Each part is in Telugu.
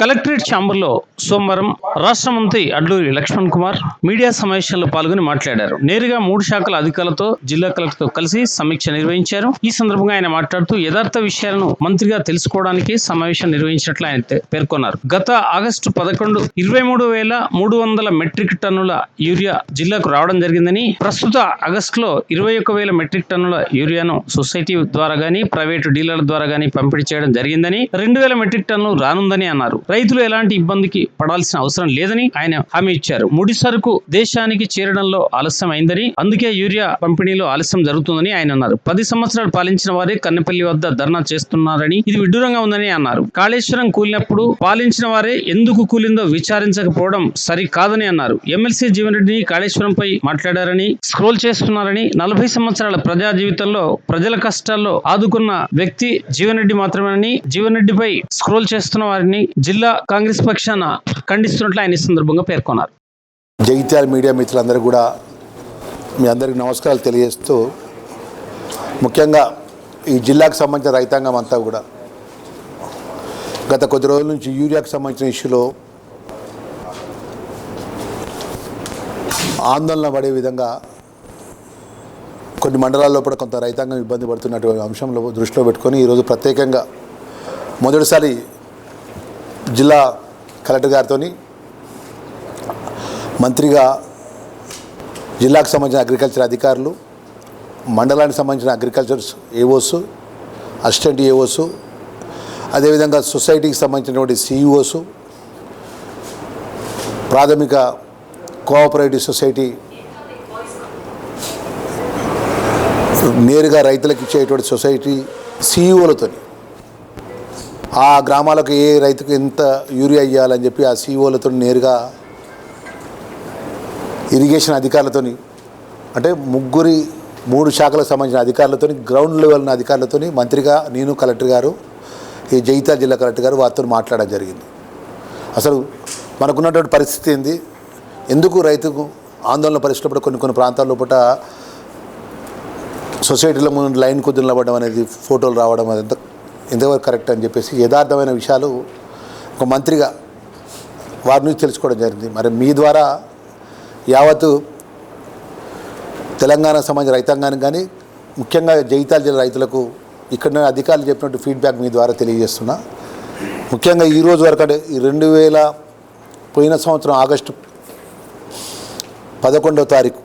కలెక్టరేట్ ఛాంబర్లో సోమవారం రాష్ట్ర మంత్రి అడ్లూరి లక్ష్మణ్ కుమార్ మీడియా సమావేశంలో పాల్గొని మాట్లాడారు. నేరుగా మూడు శాఖల అధికారులతో జిల్లా కలెక్టర్తో కలిసి సమీక్ష నిర్వహించారు. ఈ సందర్భంగా ఆయన మాట్లాడుతూ యథార్థ విషయాలను మంత్రిగా తెలుసుకోవడానికి సమావేశం నిర్వహించినట్లు ఆయన పేర్కొన్నారు. గత ఆగస్టు పదకొండు ఇరవై మూడు వేల మూడు వందల మెట్రిక్ టన్నుల యూరియా జిల్లాకు రావడం జరిగిందని ప్రస్తుత ఆగస్టులో ఇరవై ఒక వేల మెట్రిక్ టన్నుల యూరియాను సొసైటీ ద్వారా గానీ ప్రైవేటు డీలర్ల ద్వారా గానీ పంపిణీ చేయడం జరిగిందని రెండు వేల మెట్రిక్ టన్నులు రానుందని అన్నారు. రైతులు ఎలాంటి ఇబ్బందికి పడాల్సిన అవసరం లేదని ఆయన హామీ ఇచ్చారు. ముడి సరుకు దేశానికి చేరడంలో ఆలస్యం అయిందని అందుకే యూరియా పంపిణీలో ఆలస్యం జరుగుతుందని ఆయన అన్నారు. పది సంవత్సరాలు పాలించిన వారే కన్నెపల్లి వద్ద ధర్నా చేస్తున్నారని ఇది విడ్డూరంగా ఉందని అన్నారు. కాళేశ్వరం కూలినప్పుడు పాలించిన వారే ఎందుకు కూలిందో విచారించకపోవడం సరికాదని అన్నారు. ఎమ్మెల్సీ జీవన్ రెడ్డిని కాళేశ్వరంపై మాట్లాడారని స్క్రోల్ చేస్తున్నారని నలభై సంవత్సరాల ప్రజా జీవితంలో ప్రజల కష్టాల్లో ఆదుకున్న వ్యక్తి జీవన్ రెడ్డి మాత్రమేనని జీవన్ రెడ్డిపై స్క్రోల్ చేస్తున్న వారిని జిల్లా కాంగ్రెస్ పక్షాన ఖండిస్తున్నట్లు ఆయన ఈ సందర్భంగా పేర్కొన్నారు. జగిత్యాల మీడియా మిత్రులందరూ కూడా మీ అందరికీ నమస్కారాలు తెలియజేస్తూ ముఖ్యంగా ఈ జిల్లాకు సంబంధించిన రైతాంగం అంతా కూడా గత కొద్ది రోజుల నుంచి యూరియాకు సంబంధించిన ఇష్యూలో ఆందోళన పడే విధంగా కొన్ని మండలాల్లో కూడా కొంత రైతాంగం ఇబ్బంది పడుతున్నటువంటి అంశంలో దృష్టిలో పెట్టుకొని ఈరోజు ప్రత్యేకంగా మొదటిసారి జిల్లా కలెక్టర్ గారితో మంత్రిగా జిల్లాకు సంబంధించిన అగ్రికల్చర్ అధికారులు మండలానికి సంబంధించిన అగ్రికల్చర్ ఏఓస్ అసిస్టెంట్ ఏఓస్ అదేవిధంగా సొసైటీకి సంబంధించినటువంటి సిఇఓస్ ప్రాథమిక కోఆపరేటివ్ సొసైటీ నేరుగా రైతులకు ఇచ్చేటువంటి సొసైటీ సిఇఓలతో ఆ గ్రామాలకు ఏ రైతుకు ఎంత యూరియా ఇవ్వాలని చెప్పి ఆ సిఇఓలతో నేరుగా ఇరిగేషన్ అధికారులతోని అంటే ముగ్గురి మూడు శాఖలకు సంబంధించిన అధికారులతోని గ్రౌండ్ లెవెల్ అధికారులతోని మంత్రిగా నేను కలెక్టర్ గారు ఈ జైతాల్ జిల్లా కలెక్టర్ గారు వారితో మాట్లాడడం జరిగింది. అసలు మనకున్నటువంటి పరిస్థితి ఏంది? ఎందుకు రైతుకు ఆందోళన పరిస్థితులు కొన్ని కొన్ని ప్రాంతాల్లో పూట సొసైటీలో ముందు లైన్ కొద్ది పడడం అనేది ఫోటోలు రావడం అది ఎంతవరకు కరెక్ట్ అని చెప్పేసి యథార్థమైన విషయాలు ఒక మంత్రిగా వారి నుంచి తెలుసుకోవడం జరిగింది. మరి మీ ద్వారా యావత్తు తెలంగాణ సమాజ రైతాంగానికి కానీ ముఖ్యంగా జగిత్యాల జిల్లా రైతులకు ఇక్కడ అధికారులు చెప్పినట్టు ఫీడ్బ్యాక్ మీ ద్వారా తెలియజేస్తున్నా. ముఖ్యంగా ఈ రోజు వరకు అంటే ఈ రెండు వేల పోయిన సంవత్సరం ఆగస్టు పదకొండవ తారీఖు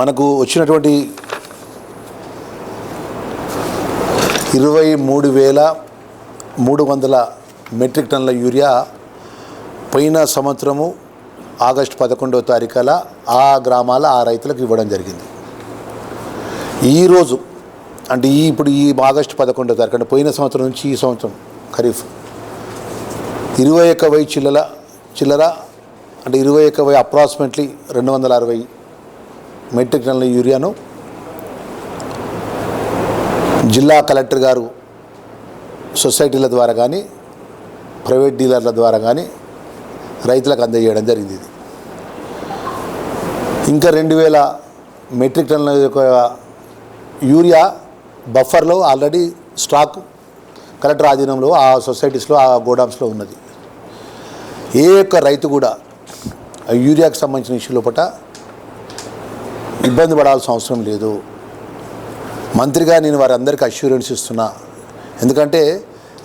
మనకు వచ్చినటువంటి ఇరవై మూడు వేల మూడు వందల మెట్రిక్ టన్నుల యూరియా పోయిన సంవత్సరము ఆగస్టు పదకొండవ తారీఖుల ఆ గ్రామాల ఆ రైతులకు ఇవ్వడం జరిగింది. ఈరోజు అంటే ఈ ఇప్పుడు ఈ ఆగస్టు పదకొండవ తారీఖు అంటే పోయిన సంవత్సరం నుంచి ఈ సంవత్సరం ఖరీఫ్ ఇరవై ఒక్క వెయ్యి చిల్లర చిల్లర అంటే ఇరవై ఒక్క వెయ్యి అప్రాక్సిమేట్లీ రెండు వందల అరవై మెట్రిక్ టన్నుల యూరియాను జిల్లా కలెక్టర్ గారు సొసైటీల ద్వారా కానీ ప్రైవేట్ డీలర్ల ద్వారా కానీ రైతులకు అందజేయడం జరిగింది. ఇది ఇంకా రెండు వేల మెట్రిక్ టన్నుల యొక్క యూరియా బఫర్లో ఆల్రెడీ స్టాక్ కలెక్టర్ ఆధీనంలో ఆ సొసైటీస్లో ఆ గోడౌన్స్లో ఉన్నది. ఏ ఒక్క రైతు కూడా ఆ యూరియాకి సంబంధించిన ఇష్యూ లోపల ఇబ్బంది పడాల్సిన అవసరం లేదు. మంత్రిగా నేను వారందరికీ అష్యూరెన్స్ ఇస్తున్నా. ఎందుకంటే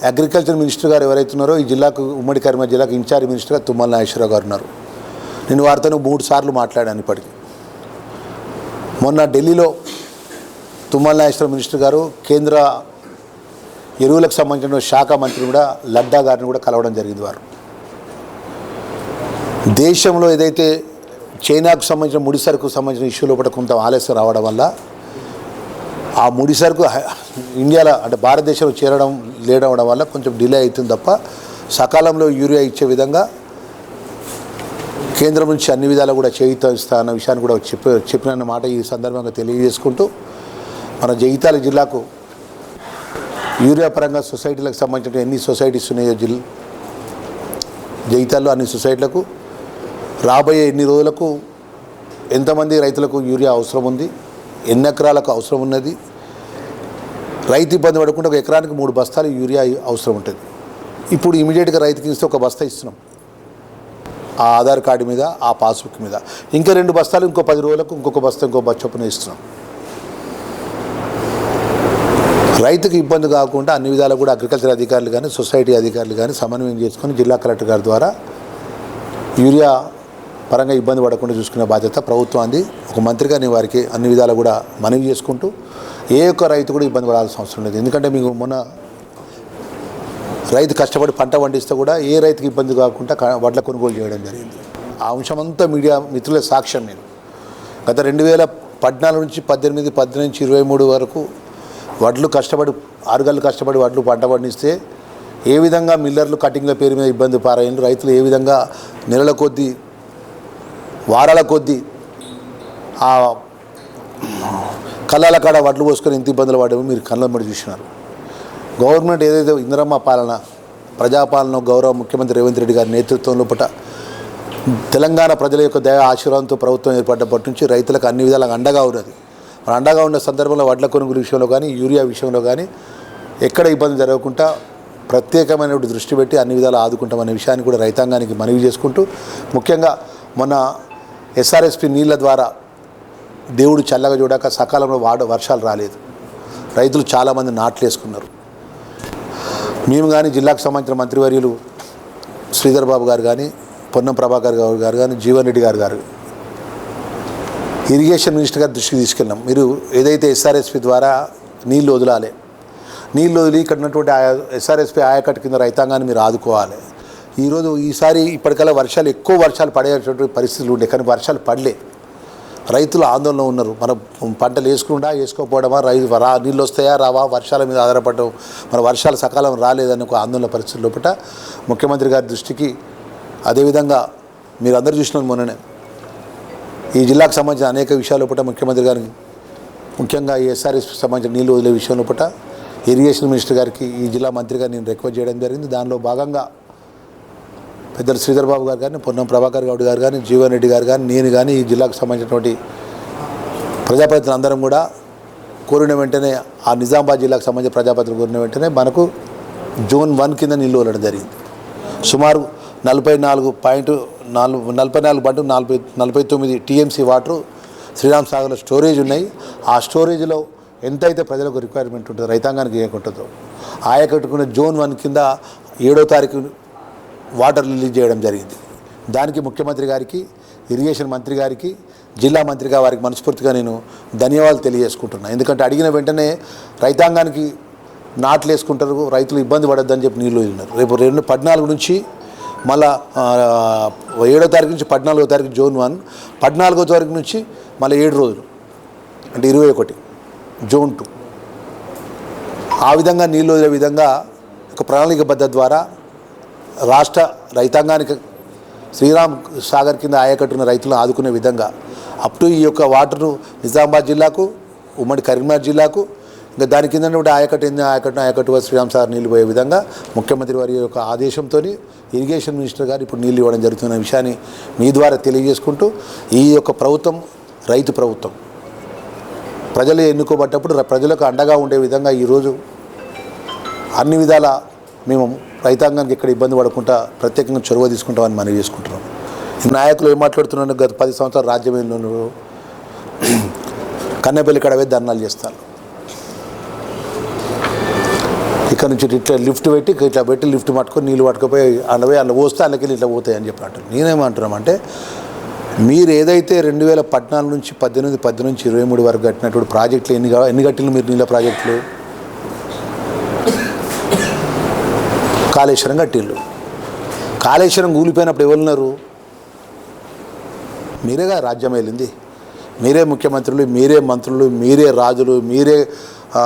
అగ్రికల్చర్ మినిస్టర్ గారు ఎవరైతున్నారో ఈ జిల్లాకు ఉమ్మడి కరీంనగర్ జిల్లాకు ఇన్ఛార్జ్ మినిస్టర్గా తుమ్మల నాగేశ్వరరావు గారు ఉన్నారు. నేను వారితో మూడు సార్లు మాట్లాడాను ఇప్పటికి. మొన్న ఢిల్లీలో తుమ్మల నాగేశ్వర మినిస్టర్ గారు కేంద్ర ఎరువులకు సంబంధించిన శాఖ మంత్రి కూడా లడ్డా గారిని కూడా కలవడం జరిగింది వారు. దేశంలో ఏదైతే చైనాకు సంబంధించిన ముడి సరుకు సంబంధించిన ఇష్యూ లోపల కొంత ఆలస్యం రావడం వల్ల ఆ ముడి సరుకు ఇండియాలో అంటే భారతదేశంలో చేరడం లేడవడం వల్ల కొంచెం డిలే అవుతుంది తప్ప సకాలంలో యూరియా ఇచ్చే విధంగా కేంద్రం నుంచి అన్ని విధాలు కూడా చేయిత ఇస్తా అన్న విషయాన్ని కూడా చెప్పి చెప్పిన మాట ఈ సందర్భంగా తెలియజేసుకుంటూ మన జగిత్యాల జిల్లాకు యూరియా పరంగా సొసైటీలకు సంబంధించిన ఎన్ని సొసైటీస్ ఉన్నాయో జిల్ జగిత్యాల్లో అన్ని సొసైటీలకు రాబోయే ఎన్ని రోజులకు ఎంతమంది రైతులకు యూరియా అవసరం ఉంది? ఎన్ని ఎకరాలకు అవసరం ఉన్నది? రైతు ఇబ్బంది పడకుండా ఒక ఎకరానికి మూడు బస్తాలు యూరియా అవసరం ఉంటుంది. ఇప్పుడు ఇమీడియట్గా రైతుకి ఇస్తే ఒక బస్తా ఇస్తున్నాం. ఆ ఆధార్ కార్డు మీద ఆ పాస్బుక్ మీద. ఇంకా రెండు బస్తాలు ఇంకో పది రోజులకు ఇంకొక బస్తా ఇంకో చొప్పున ఇస్తున్నాం. రైతుకు ఇబ్బంది కాకుండా అన్ని విధాలు కూడా అగ్రికల్చర్ అధికారులు కానీ సొసైటీ అధికారులు కానీ సమన్వయం చేసుకొని జిల్లా కలెక్టర్ గారి ద్వారా యూరియా పరంగా ఇబ్బంది పడకుండా చూసుకునే బాధ్యత ప్రభుత్వాన్ని ఒక మంత్రిగా నేను వారికి అన్ని విధాలు కూడా మనవి చేసుకుంటూ ఏ ఒక్క రైతు కూడా ఇబ్బంది పడాల్సిన అవసరం లేదు. ఎందుకంటే మీకు మొన్న రైతు కష్టపడి పంట పండిస్తే కూడా ఏ రైతుకి ఇబ్బంది కాకుండా వడ్ల కొనుగోలు చేయడం జరిగింది. ఆ అంశమంతా మీడియా మిత్రుల సాక్ష్యం నేను. గత రెండు వేల పద్నాలుగు నుంచి పద్దెనిమిది పద్దెనిమిది నుంచి ఇరవై మూడు వరకు వడ్లు కష్టపడి ఆరుగల్లు కష్టపడి వడ్లు పంట పండిస్తే ఏ విధంగా మిల్లర్లు కటింగ్ల పేరు మీద ఇబ్బంది పారాయని రైతులు ఏ విధంగా నెలల కొద్దీ వారాల కొద్దీ ఆ కళ్ళాల కాడ వడ్లు పోసుకొని ఎంత ఇబ్బందులు పడేమో మీరు కళ్ళ మీద చూసినారు. గవర్నమెంట్ ఏదైతే ఇందిరమ్మ పాలన ప్రజాపాలన గౌరవ ముఖ్యమంత్రి రేవంత్ రెడ్డి గారి నేతృత్వంలో పుట తెలంగాణ ప్రజల యొక్క దయ ఆశీర్వాదంతో ప్రభుత్వం ఏర్పడ్డప్పటి నుంచి రైతులకు అన్ని విధాలుగా అండగా ఉన్నది. మరి అండగా ఉన్న సందర్భంలో వడ్ల కొనుగోలు విషయంలో కానీ యూరియా విషయంలో కానీ ఎక్కడ ఇబ్బంది జరగకుండా ప్రత్యేకమైన దృష్టి పెట్టి అన్ని విధాలు ఆదుకుంటామనే విషయాన్ని కూడా రైతాంగానికి మనవి చేసుకుంటూ ముఖ్యంగా మొన్న ఎస్ఆర్ఎస్పి నీళ్ళ ద్వారా దేవుడు చల్లగా చూడాక సకాలంలో వాడ వర్షాలు రాలేదు. రైతులు చాలామంది నాట్లు వేసుకున్నారు. మేము కానీ జిల్లాకు సంబంధించిన మంత్రివర్యులు శ్రీధర్ బాబు గారు కానీ పొన్నం ప్రభాకర్ గారు గారు కానీ జీవన్ రెడ్డి గారు గారు ఇరిగేషన్ మినిస్టర్ గారి దృష్టికి తీసుకెళ్ళాం మీరు ఏదైతే ఎస్ఆర్ఎస్పి ద్వారా నీళ్ళు వదలాలి నీళ్ళు వదిలి ఇక్కడ ఉన్నటువంటి ఎస్ఆర్ఎస్పి ఆయకట్టు కింద రైతాంగాన్ని మీరు ఆదుకోవాలి. ఈరోజు ఈసారి ఇప్పటికల్లా వర్షాలు ఎక్కువ వర్షాలు పడేటువంటి పరిస్థితులు ఉండే కానీ వర్షాలు పడలే. రైతులు ఆందోళన ఉన్నారు. మనం పంటలు వేసుకుండా వేసుకోకపోవడమా రైతు రా నీళ్ళు వస్తాయా రావా వర్షాల మీద ఆధారపడడం మన వర్షాలు సకాలం రాలేదని ఒక ఆందోళన పరిస్థితి లోపల ముఖ్యమంత్రి గారి దృష్టికి అదేవిధంగా మీరు అందరూ చూసినారు మొన్ననే. ఈ జిల్లాకు సంబంధించిన అనేక విషయాల లోపల ముఖ్యమంత్రి గారికి ముఖ్యంగా ఈ సంబంధించిన నీళ్ళు వదిలే విషయం లోపల ఇరిగేషన్ మినిస్టర్ గారికి ఈ జిల్లా మంత్రిగా నేను రిక్వెస్ట్ చేయడం జరిగింది. దానిలో భాగంగా పెద్దలు శ్రీధర్ బాబు గారు కానీ పొన్నం ప్రభాకర్ గౌడ్ గారు కానీ జీవన్ రెడ్డి గారు కానీ నేను కానీ ఈ జిల్లాకు సంబంధించినటువంటి ప్రజాప్రతినిధులు అందరం కూడా కోరిన వెంటనే ఆ నిజామాబాద్ జిల్లాకు సంబంధించిన ప్రజాప్రతినిధులు కోరిన వెంటనే మనకు జూన్ వన్ కింద నిల్లు వెళ్ళడం జరిగింది. సుమారు నలభై నాలుగు పాయింట్ నాలుగు నలభై నాలుగు పాయింట్ నలభై నలభై తొమ్మిది టీఎంసీ వాటర్ శ్రీరామ్ సాగర్లో స్టోరేజ్ ఉన్నాయి. ఆ స్టోరేజ్లో ఎంతైతే ప్రజలకు రిక్వైర్మెంట్ ఉంటుందో రైతాంగానికి ఏకుంటుందో ఆయకట్టుకున్న జోన్ వన్ కింద ఏడో తారీఖు వాటర్ రిలీజ్ చేయడం జరిగింది. దానికి ముఖ్యమంత్రి గారికి ఇరిగేషన్ మంత్రి గారికి జిల్లా మంత్రిగా వారికి మనస్ఫూర్తిగా నేను ధన్యవాదాలు తెలియజేసుకుంటున్నాను ఎందుకంటే అడిగిన వెంటనే రైతాంగానికి నాట్లు వేసుకుంటారు రైతులు ఇబ్బంది పడొద్దని చెప్పి నీళ్ళు వెళ్ళినారు రేపు రెండు పద్నాలుగు నుంచి మళ్ళా ఏడో తారీఖు నుంచి పద్నాలుగో తారీఖు జూన్ వన్ పద్నాలుగో తారీఖు నుంచి మళ్ళీ ఏడు రోజులు అంటే ఇరవై ఒకటి జూన్ టూ. ఆ విధంగా నీళ్ళు వదిలే విధంగా ఒక ప్రణాళికబద్ధ ద్వారా రాష్ట్ర రైతాంగానికి శ్రీరామ్ సాగర్ కింద ఆయకట్టున్న రైతులను ఆదుకునే విధంగా అప్ టు ఈ యొక్క వాటర్ను నిజామాబాద్ జిల్లాకు ఉమ్మడి కరీంనగర్ జిల్లాకు ఇంకా దాని కింద కూడా ఆయకట్టు ఎన్ని ఆయకట్టు ఆయకట్టు శ్రీరామ్ సాగర్ నీళ్ళు పోయే విధంగా ముఖ్యమంత్రి వారి యొక్క ఆదేశంతో ఇరిగేషన్ మినిస్టర్ గారు ఇప్పుడు నీళ్ళు ఇవ్వడం జరుగుతున్న విషయాన్ని మీ ద్వారా తెలియజేసుకుంటూ ఈ యొక్క ప్రభుత్వం రైతు ప్రభుత్వం. ప్రజలు ఎన్నుకోబడ్డప్పుడు ప్రజలకు అండగా ఉండే విధంగా ఈరోజు అన్ని విధాల మేము రైతాంగానికి ఎక్కడ ఇబ్బంది పడకుండా ప్రత్యేకంగా చొరవ తీసుకుంటామని మనవి చేసుకుంటున్నాం. నాయకులు ఏం మాట్లాడుతున్నాను గత పది సంవత్సరాలు రాజ్యమేలు కన్నెపల్లి కడవే ధర్నాలు చేస్తారు. ఇక్కడ నుంచి ఇట్లా లిఫ్ట్ పెట్టి ఇట్లా పెట్టి లిఫ్ట్ పట్టుకొని నీళ్ళు పట్టుకుపోయి అందులో అందులో పోస్తే అందుకెళ్ళి ఇట్లా పోతాయి అని చెప్పి నేనేమంటున్నామంటే మీరు ఏదైతే రెండు వేల పద్నాలుగు నుంచి పద్దెనిమిది పద్దెనిమిది నుంచి ఇరవై మూడు వరకు కట్టినటువంటి ప్రాజెక్టులు ఎన్ని ఎన్ని కట్టిన మీరు నీళ్ళ ప్రాజెక్టులు? కాళేశ్వరం కట్టిళ్ళు కాళేశ్వరం కూలిపోయినప్పుడు ఎవరున్నారు? మీరేగా రాజ్యం వెళ్ళింది. మీరే ముఖ్యమంత్రులు మీరే మంత్రులు మీరే రాజులు మీరే ఆ,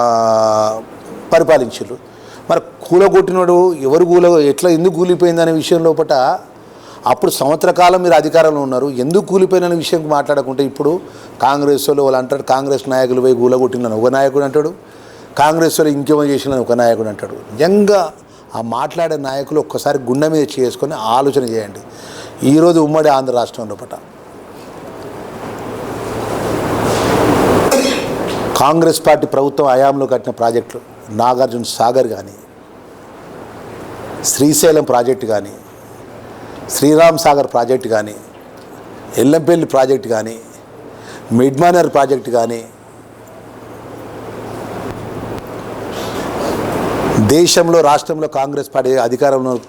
పరిపాలించారు మరి కూలగొట్టినోడు ఎవరు కూల ఎట్లా ఎందుకు కూలిపోయిందనే విషయం లోపల అప్పుడు సంవత్సర కాలం మీరు అధికారంలో ఉన్నారు. ఎందుకు కూలిపోయిన విషయం మాట్లాడకుంటే ఇప్పుడు కాంగ్రెస్ వాళ్ళు వాళ్ళు అంటారు కాంగ్రెస్ నాయకులు పోయి కూలగొట్టిన ఒక నాయకుడు అంటాడు కాంగ్రెస్ వాళ్ళు ఇంకేమో చేసిన ఒక నాయకుడు అంటాడు. నిజంగా ఆ మాట్లాడే నాయకులు ఒక్కసారి గుండె మీద చేసుకొని ఆలోచన చేయండి. ఈరోజు ఉమ్మడి ఆంధ్ర రాష్ట్రం లోపల కాంగ్రెస్ పార్టీ ప్రభుత్వం హయాంలో కట్టిన ప్రాజెక్టులు నాగార్జున సాగర్ కానీ శ్రీశైలం ప్రాజెక్టు కానీ శ్రీరామ్ సాగర్ ప్రాజెక్టు కానీ ఎల్లంపల్లి ప్రాజెక్టు కానీ మిడ్మానర్ ప్రాజెక్టు కానీ దేశంలో రాష్ట్రంలో కాంగ్రెస్ పార్టీ అధికారంలో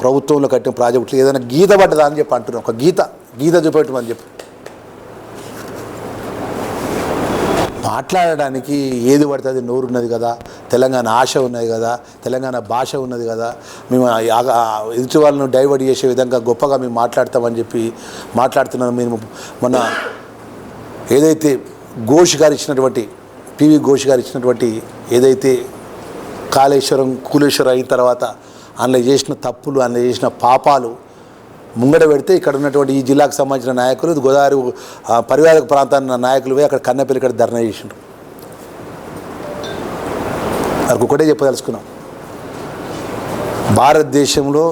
ప్రభుత్వంలో కట్టిన ప్రాజెక్టులు ఏదైనా గీత పడ్డదా అని చెప్పి అంటున్నాం ఒక గీత గీత చూపెట్టమని చెప్పి. మాట్లాడడానికి ఏది పడుతుంది నోరు ఉన్నది కదా. తెలంగాణ ఆశ ఉన్నది కదా. తెలంగాణ భాష ఉన్నది కదా. మేము ఆ- ఎదుటి వాళ్ళను డైవర్ట్ చేసే విధంగా గొప్పగా మేము మాట్లాడతామని చెప్పి మాట్లాడుతున్నాను మేము మొన్న ఏదైతే ఘోష్ గారు ఇచ్చినటువంటి పివి ఘోష్ గారు ఇచ్చినటువంటి ఏదైతే కాళేశ్వరం కూలేశ్వరం అయిన తర్వాత అందులో చేసిన తప్పులు అందులో చేసిన పాపాలు ముంగడ పెడితే ఇక్కడ ఉన్నటువంటి ఈ జిల్లాకు సంబంధించిన నాయకులు గోదావరి పరివారిక ప్రాంతాన్ని నాయకులు పోయి అక్కడ కన్నెపల్లి ఇక్కడ ధర్నా చేసిండ్రు. నాకు ఒకటే చెప్పదలుచుకున్నాం. భారతదేశంలో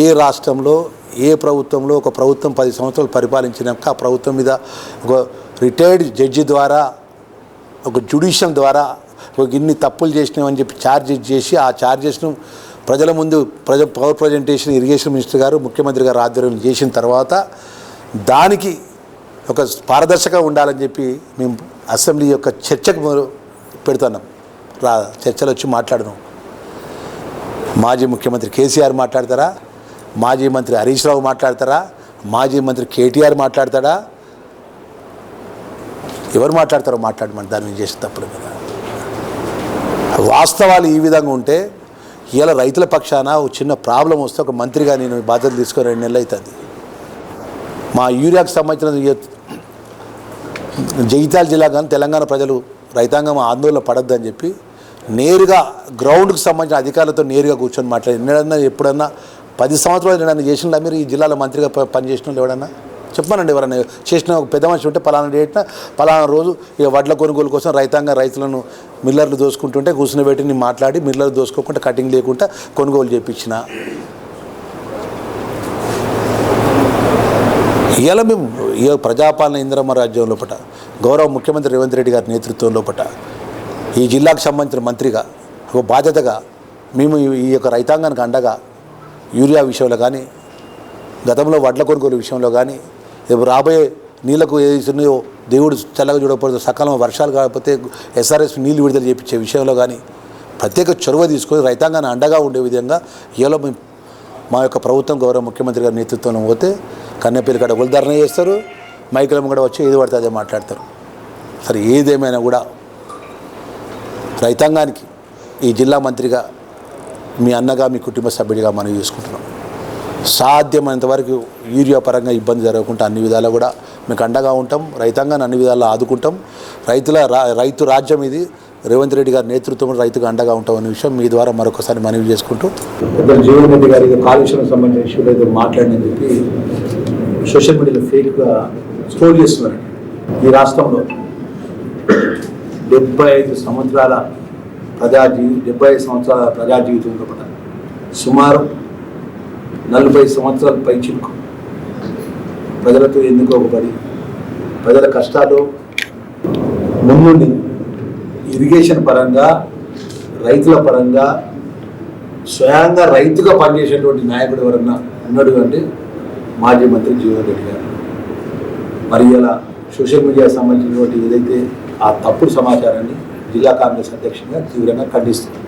ఏ రాష్ట్రంలో ఏ ప్రభుత్వంలో ఒక ప్రభుత్వం పది సంవత్సరాలు పరిపాలించినాక ఆ ప్రభుత్వం మీద ఒక రిటైర్డ్ జడ్జి ద్వారా ఒక జ్యుడిషియం ద్వారా ఇన్ని తప్పులు చేసినామని చెప్పి ఛార్జెస్ చేసి ఆ ఛార్జెస్ను ప్రజల ముందు ప్రజ పవర్ ప్రజెంటేషన్ ఇరిగేషన్ మినిస్టర్ గారు ముఖ్యమంత్రి గారు ఆధ్వర్యంలో చేసిన తర్వాత దానికి ఒక పారదర్శకంగా ఉండాలని చెప్పి మేము అసెంబ్లీ యొక్క చర్చకు పెడుతున్నాం. రా చర్చలు వచ్చి మాట్లాడడం మాజీ ముఖ్యమంత్రి కేసీఆర్ మాట్లాడతారా? మాజీ మంత్రి హరీష్ రావు మాట్లాడతారా? మాజీ మంత్రి కేటీఆర్ మాట్లాడతాడా? ఎవరు మాట్లాడతారో మాట్లాడమని దాన్ని చేసిన తప్పుల కదా. వాస్తవాలు ఈ విధంగా ఉంటే ఇలా రైతుల పక్షాన ఒక చిన్న ప్రాబ్లం వస్తే ఒక మంత్రిగా నేను బాధ్యత తీసుకొని రెండు నెలలు అవుతుంది మా యూరియాకు సంబంధించిన జగిత్యాల జిల్లా కానీ తెలంగాణ ప్రజలు రైతాంగం ఆందోళన పడద్దని చెప్పి నేరుగా గ్రౌండ్కి సంబంధించిన అధికారులతో నేరుగా కూర్చొని మాట్లాడి ఎన్నడన్నా ఎప్పుడన్నా పది సంవత్సరాలు నేను చేసిన మీరు ఈ జిల్లాలో మంత్రిగా ప- పనిచేసిన వాళ్ళు ఎవడన్నా? చెప్పానండి ఎవరైనా చేసిన ఒక పెద్ద మనిషి ఉంటే పలానా డేట్న పలానా రోజు ఇక వడ్ల కొనుగోలు కోసం రైతాంగ రైతులను మిల్లర్లు దోసుకుంటుంటే కూర్చుని నేను మాట్లాడి మిల్లర్లు దోసుకోకుండా కటింగ్ లేకుండా కొనుగోలు చేయించిన ఇవాళ మేము ఈ ప్రజాపాలన ఇంద్రమ్మ రాజ్యం లోపట గౌరవ ముఖ్యమంత్రి రేవంత్ రెడ్డి గారి నేతృత్వం లోపల ఈ జిల్లాకు సంబంధించిన మంత్రిగా ఒక బాధ్యతగా మేము ఈ- యొక్క రైతాంగానికి అండగా యూరియా విషయంలో కానీ గతంలో వడ్ల కొనుగోలు విషయంలో కానీ రాబోయే నీళ్ళకు ఏదైతున్నాయో దేవుడు చల్లగా చూడకపోతే సకాలం వర్షాలు కాకపోతే ఎస్ఆర్ఎస్ నీళ్ళు విడుదల చేయించే విషయంలో కానీ ప్రత్యేక చొరవ తీసుకొని రైతాంగాన్ని అండగా ఉండే విధంగా ఇవాళ మేము మా యొక్క ప్రభుత్వం గౌరవ ముఖ్యమంత్రి గారి నేతృత్వంలో పోతే కన్నెపల్లి కాడ ఒకళ్ళు చేస్తారు మైకులం కూడా వచ్చి ఏది పడితే అదే మాట్లాడతారు. సరే ఏదేమైనా కూడా రైతాంగానికి ఈ జిల్లా మంత్రిగా మీ అన్నగా మీ కుటుంబ సభ్యుడిగా మనం చేసుకుంటున్నాం. సాధ్యమైనంత వరకు యూరియా పరంగా ఇబ్బంది జరగకుండా అన్ని విధాలు కూడా మీకు అండగా ఉంటాం. రైతాంగాన్ని అన్ని విధాలు ఆదుకుంటాం. రైతుల రా రైతు రాజ్యం ఇది. రేవంత్ రెడ్డి గారి నేతృత్వంలో రైతుకు అండగా ఉంటాం అనే విషయం మీ ద్వారా మరొకసారి మనవి చేసుకుంటూ ఇద్దరు జీవన్ రెడ్డి గారి కాలుష్యం సంబంధించిన ఇష్యూలో ఏదో మాట్లాడని చెప్పి సోషల్ మీడియాలో ఫేక్గా స్టోర్ చేస్తున్నారు ఈ రాష్ట్రంలో డెబ్బై ఐదు సంవత్సరాల ప్రజా జీవి డెబ్బై ఐదు సంవత్సరాల ప్రజా జీవితంలో సుమారు నలభై సంవత్సరాల పైచిలుకు ప్రజలతో ఎన్నుకోబడి ప్రజల కష్టాలు ముందుండి ఇరిగేషన్ పరంగా రైతుల పరంగా స్వయంగా రైతుగా పనిచేసేటువంటి నాయకుడు ఎవరన్నా ఉన్నాడు అంటే మాజీ మంత్రి జీవన్ రెడ్డి గారు. మరి ఇలా సోషల్ మీడియా సంబంధించినటువంటి ఏదైతే ఆ తప్పుడు సమాచారాన్ని జిల్లా కాంగ్రెస్ అధ్యక్షుడిగా తీవ్రంగా ఖండిస్తుంది